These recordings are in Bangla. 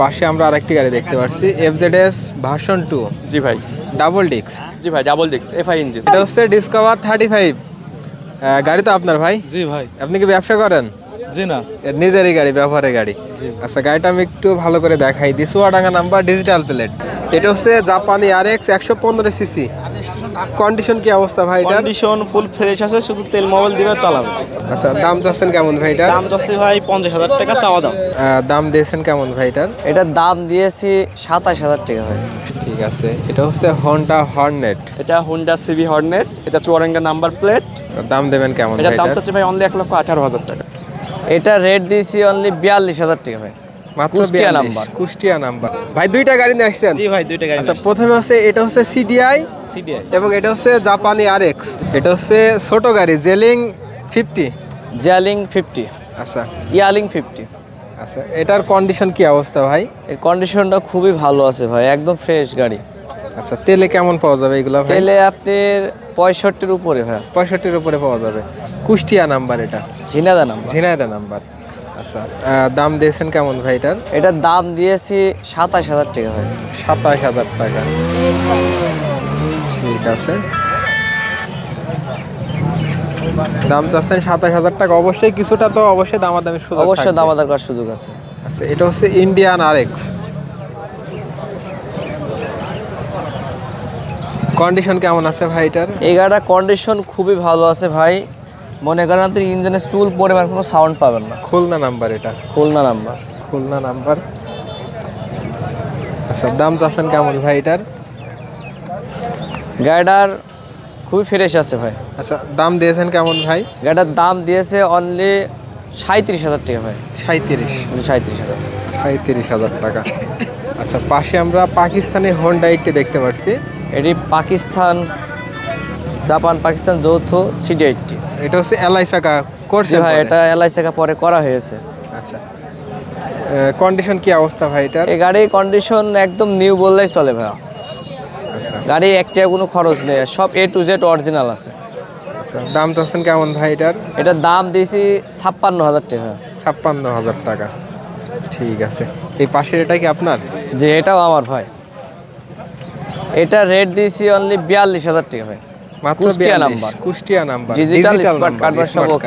পাশে আমরা আরেকটি গাড়ি দেখতে পাচ্ছি এফজেডএস ভার্সন টু জি ভাই। ডাবল ডিক্স জি ভাই ডাবল ডিক্স এফআই ইঞ্জিন এটা হচ্ছে ডিসকভার থার্টি ফাইভ গাড়ি তো আপনার ভাই? জি ভাই। আপনি কি ব্যবসা করেন? জি না। নিজেরই গাড়ি ব্যবহারের গাড়ি। আচ্ছা গাড়িটা আমি একটু ভালো করে দেখাই দিই। চুয়াডাঙ্গা নাম্বার ডিজিটাল প্লেট এটা হচ্ছে জাপানি আর এক্স একশো পনেরো সিসি কন্ডিশন কি অবস্থা ভাই এটার? কন্ডিশন ফুল ফ্রেশ আছে শুধু তেল মোবাইল দিবে চালাবে। আচ্ছা দাম চাচ্ছেন কেমন ভাই এটার? দাম যাচ্ছে ভাই পঞ্চাশ হাজার টাকা চাওয়া দাম। দাম দিয়েছেন কেমন ভাই এটার? এটার দাম দিয়েছি সাতাশ হাজার টাকা ভাই। ঠিক আছে এটা হচ্ছে হন্ডা হর্নেট এটা হুন্ডা সিভি হর্নেট এটা চুয়ারাঙ্গা নাম্বার প্লেট। আচ্ছা দাম দেবেন কেমন ভাই দাম? চাচ্ছে ভাই অনলি এক লক্ষ আঠারো হাজার টাকা। এটা রেট দিয়েছি অনলি বিয়াল্লিশ হাজার টাকা ভাই। মাত্র কুষ্টিয়া নাম্বার। কুষ্টিয়া নাম্বার। ভাই দুইটা গাড়ি নিয়ে আসছেন? জি ভাই দুইটা গাড়ি আচ্ছা প্রথমে হচ্ছে এটা হচ্ছে সিডিআই সিডিআই এবং এটা হচ্ছে জাপানি এটা হচ্ছে ছোট গাড়ি জেলিং ফিফটি জিয়ালিং ফিফটি আচ্ছা। ইয়ালিং ফিফটি আচ্ছা এটার কন্ডিশন কি অবস্থা ভাই? এর কন্ডিশনটা খুবই ভালো আছে ভাই একদম ফ্রেশ গাড়ি। আচ্ছা তেলে কেমন পাওয়া যাবে এগুলো তেলে আপনার পঁয়ষট্টির উপরে ভাই। পঁয়ষট্টির উপরে পাওয়া যাবে। কুষ্টিয়া নাম্বার এটা। ঝিনাদা নাম্বার। ঝিনাইদা নাম্বার। আচ্ছা দাম দিয়েছেন কেমন ভাই এটার? এটার দাম দিয়েছি সাতাশ হাজার টাকা ভাই। সাতাশ হাজার টাকা। ঠিক আছে। দাম চাচ্ছেন সাতাশ হাজার টাকা। অবশ্যই কিছুটা তো অবশ্যই দামাদামি সুযোগ অবশ্যই। দামাদার করার সুযোগ আছে। আচ্ছা এটা হচ্ছে ইন্ডিয়ান আর এক্স কন্ডিশন কেমন আছে ভাই এটার? এই গাড়িটার কন্ডিশন খুবই ভালো আছে ভাই। মনে করেন আপনি ইঞ্জিনের চুল পরিমাণ কোনো সাউন্ড পাবেন না। খুলনা নাম্বার এটা। খুলনা নাম্বার। খুলনা নাম্বার। আচ্ছা দাম চাচ্ছেন কেমন ভাই এটার? গাড়িটার খুবই ফ্রেশ আছে ভাই। আচ্ছা দাম দিয়েছেন কেমন ভাই? গাড়িটার দাম দিয়েছে অনলি সাঁত্রিশ হাজার টাকা ভাই। সাঁত্রিশ সাঁত্রিশ হাজার। সাঁত্রিশ হাজার টাকা। আচ্ছা পাশে আমরা পাকিস্তানি হোন্ডা এইটটি দেখতে পাচ্ছি। এটি পাকিস্তান জাপান পাকিস্তান যৌথ সিডি এইটটি এটা হচ্ছে এলআই চাকা করছে ভাই। এটা এলআইসি পরে করা হয়েছে। আচ্ছা। কন্ডিশন কি অবস্থা ভাই এটার? এই গাড়ির কন্ডিশন একদম নিউ বললেই চলে ভাই আচ্ছা। গাড়ি একটা কোনো খরচ নেই সব এ টু জেড অরিজিনাল আছে। আচ্ছা দাম চাচ্ছেন কেমন ভাই এটার? এটার দাম দিয়েছি ছাপ্পান্ন হাজার টাকা। ছাপ্পান্ন হাজার টাকা। ঠিক আছে। এই পাশের এটা কি আপনার? যে এটাও আমার ভাই। এটা রেট দিয়েছি অনলি বিয়াল্লিশ হাজার টাকা ভাই। Kushtia 42 number. Kushtia number. Digital Digital smart number, card বা সব smart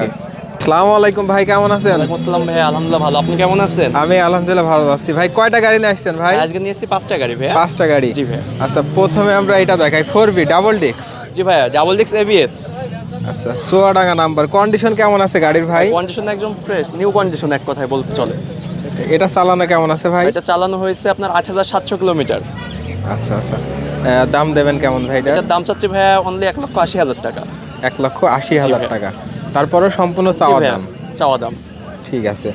আসসালামু আলাইকুম ভাই কেমন আছেন? আসসালাম ভাই আলহামদুলিল্লাহ ভালো। আপনি কেমন আছেন? আমি আলহামদুলিল্লাহ ভালো আছি। ভাই কয়টা গাড়ি নিয়ে আসছেন ভাই? আজকে নিয়ে এসেছি পাঁচটা গাড়ি পাঁচটা গাড়ি। জি ভাই। আচ্ছা প্রথমে আমরা এটা দেখাই। ফোর বি ডাবল ডিক্স জি ভাইয়া ডাবল ডিক্স এবিএস আচ্ছা চুয়াডাঙ্গা নাম্বার। কন্ডিশন কেমন আছে গাড়ির ভাই? কন্ডিশন একদম ফ্রেশ নিউ কন্ডিশন এক কথায় বলতে চলে। এটা চালানো কেমন আছে ভাই? এটা চালানো হয়েছে আপনার আট হাজার সাতশো কিলোমিটার। আচ্ছা আচ্ছা। দাম দেবেন কেমন ভাই এটা? এটার দাম চাচ্ছি ভাইয়া অনলি এক লক্ষ আশি হাজার টাকা। এক লক্ষ আশি হাজার টাকা। তারপরেও সম্পূর্ণ চাওয়া দাম? চাওয়া দাম। ঠিক আছে।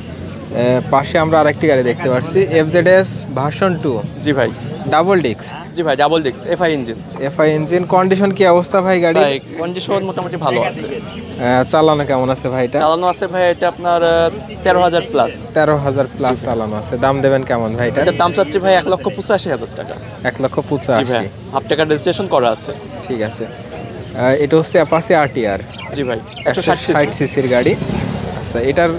পাশে আমরা আরেকটি গাড়ি দেখতে পাচ্ছি এফজেডএস ভার্সন টু জি ভাই। ডাবল ডিক্স জি ভাই ডাবল ডিক্স FI engine FI engine condition কি অবস্থা ভাই গাড়ি ভাই কন্ডিশন মোটামুটি ভালো আছে। চালানো কেমন আছে ভাই এটা? চালানো আছে ভাই এটা আপনার তেরো হাজার প্লাস তেরো হাজার প্লাস চালানো আছে। দাম দেবেন কেমন ভাই এটা? দাম চাচ্ছি ভাই এক লক্ষ পঁচাশি হাজার টাকা। এক লক্ষ জি পঁচাশি। ভাই হাফ টাকা রেজিস্ট্রেশন করা আছে। ঠিক আছে। এটা হচ্ছে অ্যাপাসি আরটিআর জি ভাই একশো ষাট সিসির গাড়ি। আচ্ছা এটার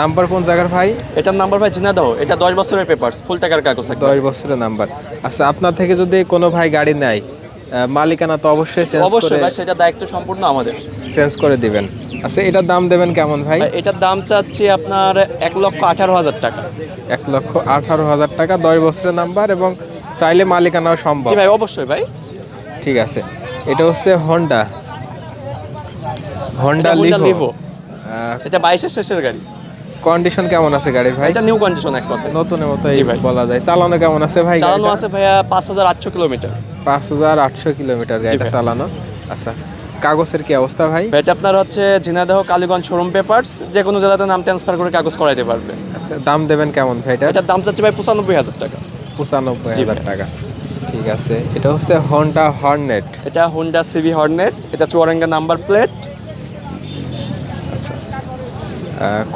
নাম্বার কোন জায়গার ভাই? এটার নাম্বার ভাই জিনা দাও এটা দশ বছরের পেপারস ফুল টাকার কাগজ। দশ বছরের নাম্বার আচ্ছা আপনার থেকে যদি কোনো ভাই গাড়ি নেয় মালিকানা তো অবশ্যই চেঞ্জ অবশ্যই ভাই সেটা দায়িত্ব সম্পূর্ণ আমাদের। চেঞ্জ করে দিবেন। আচ্ছা এটার দাম দেবেন কেমন ভাই? এটার দাম চাচ্ছি আপনার এক লক্ষ আঠারো হাজার টাকা। এক লক্ষ আঠারো হাজার টাকা দশ বছরের নাম্বার এবং চাইলে মালিকানাও সম্ভব। জি ভাই অবশ্যই ভাই। ঠিক আছে এটা হচ্ছে হন্ডা হন্ডা লিভো। এটা বাইশের শেষের গাড়ি। কন্ডিশন কেমন আছে গাড়ির ভাই? এটা নিউ কন্ডিশন এক কথায়। নতুনের মতো। বলা যায়। চালানো কেমন আছে ভাই চালানো আছে ভাইয়া পাঁচ হাজার আটশো কিলোমিটার। পাঁচ হাজার আটশো কিলোমিটার গাড়িটা চালানো। আচ্ছা কাগজের কি অবস্থা ভাই? এটা আপনার হচ্ছে ঝিনাইদহ কালীগঞ্জ শোরুম পেপারস যে কোনো জেলাতে নাম ট্রান্সফার করে কাগজ করাইতে পারবে। আচ্ছা দাম দেবেন কেমন ভাই এটা? এটার দাম চাচ্ছি ভাই পঁচানব্বই হাজার টাকা। পঁচানব্বই হাজার। টাকা। ঠিক আছে এটা হচ্ছে হন্ডা হর্নেট এটা হুন্ডা সিভি হর্নেট এটা চুয়ারাঙ্গা নাম্বার প্লেট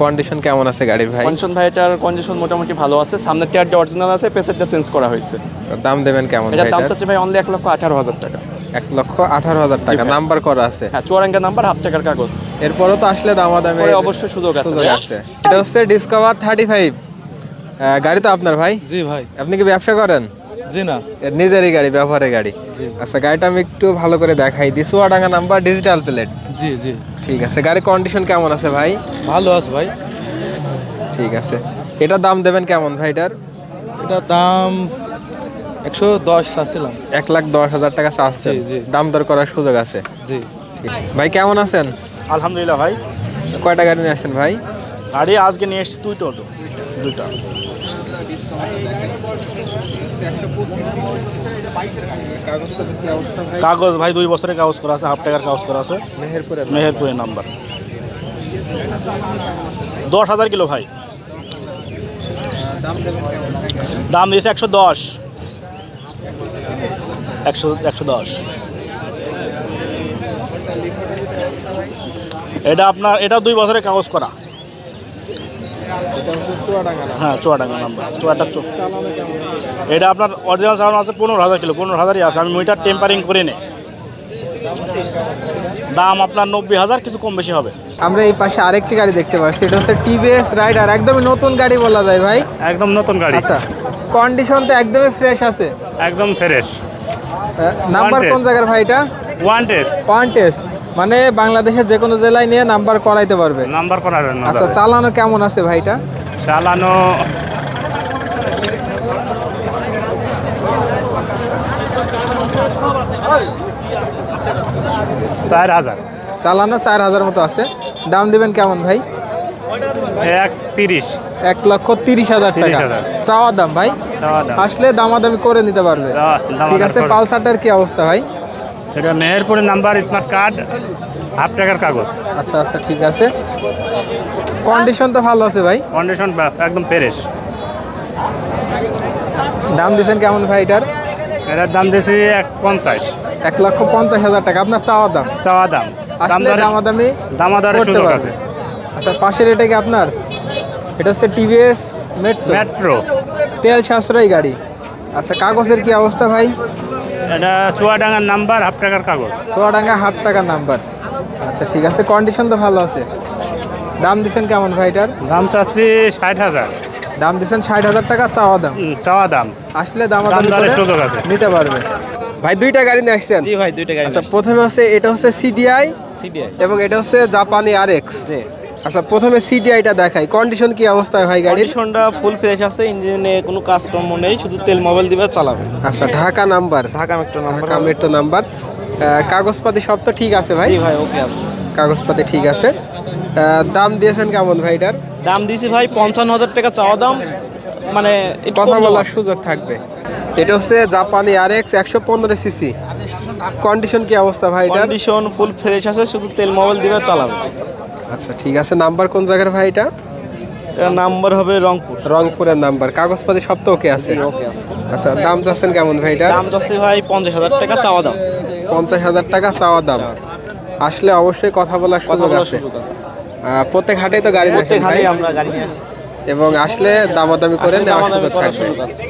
কন্ডিশন কেমন আছে গাড়ির ভাই? কন্ডিশন ভাই এটার কন্ডিশন মোটামুটি ভালো আছে। সামনের টায়ারটা অরিজিনাল আছে পেসেরটা চেঞ্জ করা হয়েছে। দাম দেবেন কেমন এটার ভাই দাম চাচ্ছে ভাই অনলি এক লক্ষ আঠারো হাজার টাকা। এক লক্ষ আঠারো হাজার টাকা। নাম্বার করা আছে? হ্যাঁ চুয়ারাঙ্গা নাম্বার হাফ টাকার কাগজ। এরপরও তো আসলে দামাদামি পরে অবশ্যই সুযোগ আছে সুযোগ আছে। এটা হচ্ছে ডিসকভার থার্টি ফাইভ গাড়ি তো আপনার ভাই? জি ভাই। আপনি কি ব্যবসা করেন? জি না? নিজেরই গাড়ি ব্যবহারের গাড়ি। আচ্ছা গাড়িটা আমি একটু ভালো করে দেখাই দিই। চুয়াডাঙ্গা নাম্বার ডিজিটাল প্লেট জি জি। ঠিক আছে গাড়ির কন্ডিশন কেমন আছে ভাই? ভালো আছে ভাই। ঠিক আছে। এটার দাম দেবেন কেমন ভাই এটার? এটার দাম একশো দশ চাচ্ছিলাম। এক লাখ দশ হাজার টাকা জি। দাম দর করার সুযোগ আছে। জি। ঠিক। ভাই কেমন আছেন? আলহামদুলিল্লাহ ভাই। কয়টা গাড়ি নিয়ে আসছেন ভাই? গাড়ি আজকে নিয়ে এসেছি দুইটা অটো। দুইটা। কাগজ ভাই দুই বছরের কাগজ করা আছে হাফ টাকার কাগজ করা আছে। মেহেরপুরে মেহেরপুরের নাম্বার। দশ হাজার কিলো ভাই। দাম দিয়েছে একশো দশ। একশো একশো দশ। এটা আপনার এটা দুই বছরের কাগজ করা। হ্যাঁ চুয়াডাঙ্গা নাম্বার চুয়াটা এটা আপনার অরিজিনাল চালানো আছে পনেরো হাজার কিলো পনেরো হাজারই আছে আমি মিটার টেম্পারিং করে নে। দাম আপনার নব্বই হাজার কিছু কম বেশি হবে। আমরা এই পাশে আরেকটি গাড়ি দেখতে পাচ্ছি এটা হচ্ছে টিভিএস রাইডার একদমই নতুন গাড়ি বলা যায় ভাই। একদম নতুন গাড়ি। আচ্ছা কন্ডিশন তো একদমই ফ্রেশ আছে। একদম ফ্রেশ নাম্বার কোন জায়গার ভাই এটা? ওয়ান টেস্ট ওয়ান টেস্ট মানে বাংলাদেশের যে কোনো জেলায় নিয়ে নাম্বার করাইতে পারবে। নাম্বার করার জন্য আচ্ছা চালানো কেমন আছে ভাইটা? চালানো চার হাজার। চালানো চার হাজার মতো আছে। দাম দিবেন কেমন ভাই? এক তিরিশ। এক লক্ষ তিরিশ হাজার টাকা। চাওয়া দাম ভাই? আসলে দামাদামি করে নিতে পারবে। ঠিক আছে পালসারটার কি অবস্থা ভাই? এটা মেহেরপুরের নাম্বার স্মার্ট কার্ড হাফ টাকার কাগজ। আচ্ছা আচ্ছা ঠিক আছে। কন্ডিশন তো ভালো আছে ভাই। কন্ডিশন একদম ফ্রেশ দাম দিয়েছেন কেমন ভাই এটার? এটার দাম দিয়েছি এক পঞ্চাশ। এক লক্ষ পঞ্চাশ হাজার টাকা। আপনার চাওয়া দাম? চাওয়া দাম। দামাদামি দামাদরের করতে সুযোগ আছে। আচ্ছা পাশের এটা কি আপনার? এটা হচ্ছে টিভিএস মেট্রো মেট্রো তেল সাশ্রয়ী গাড়ি। আচ্ছা কাগজের কি অবস্থা ভাই? এটা চুয়াডাঙ্গার নাম্বার হাফ টাকার কাগজ। চুয়াডাঙ্গা হাট টাকার নাম্বার। আচ্ছা ঠিক আছে। কন্ডিশন তো ভালো আছে। দাম দিচ্ছেন কেমন ভাই এটার? দাম চাচ্ছি ষাট হাজার। দাম দিচ্ছেন ষাট হাজার টাকা চাওয়া দাম? চাওয়া দাম। আসলে দাম সুযোগ আছে। নিতে পারবে। ভাই দুইটা গাড়ি নিয়ে আসছেন? জি ভাই দুইটা গাড়ি আচ্ছা প্রথমে হচ্ছে এটা হচ্ছে সিডিআই সিডিআই এবং এটা হচ্ছে জাপানি আর এক্স জি। আচ্ছা প্রথমে সিটিআইটা দেখাই। কন্ডিশন কি অবস্থায় ভাই গাড়ির? কন্ডিশনটা ফুল ফ্রেশ আছে ইঞ্জিনে কোনো কাজকর্ম নেই শুধু তেল মোবাইল দিবে চালাবে। আচ্ছা Dhaka number Dhaka metro number Dhaka metro number কাগজপাতি সব তো ঠিক আছে ভাই? জি ভাই ওকে আছে। কাগজপাতি ঠিক আছে। দাম দিয়েছেন কেমন ভাই এটার? দাম দিয়েছি ভাই পঞ্চান্ন হাজার টাকা চাওয়া দাম। মানে কথা বলার সুযোগ থাকবে। এটা হচ্ছে জাপানি আর এক্স একশো পনেরো সিসি কন্ডিশন কি অবস্থা ভাই কন্ডিশন ফুল ফ্রেশ আছে শুধু তেল মোবাইল দিবে চালাবে। আচ্ছা ঠিক আছে। নাম্বার কোন জায়গার ভাই এটা? এটার নাম্বার হবে রংপুর। রংপুরের নাম্বার। কাগজপাতি সব তো ওকে আছে? ওকে আছে। আচ্ছা দাম চাচ্ছেন কেমন ভাই এটা দাম যাচ্ছে ভাই পঞ্চাশ হাজার টাকা চাওয়া দাম। পঞ্চাশ হাজার টাকা চাওয়া দাম। আসলে অবশ্যই কথা বলার সুযোগ আছে। প্রত্যেক হাটেই তো গাড়ি প্রত্যেক হাটেই আমরা গাড়ি নিয়ে আসি। এবং আসলে দামাদামি করে নেওয়ার সুযোগ থাকবে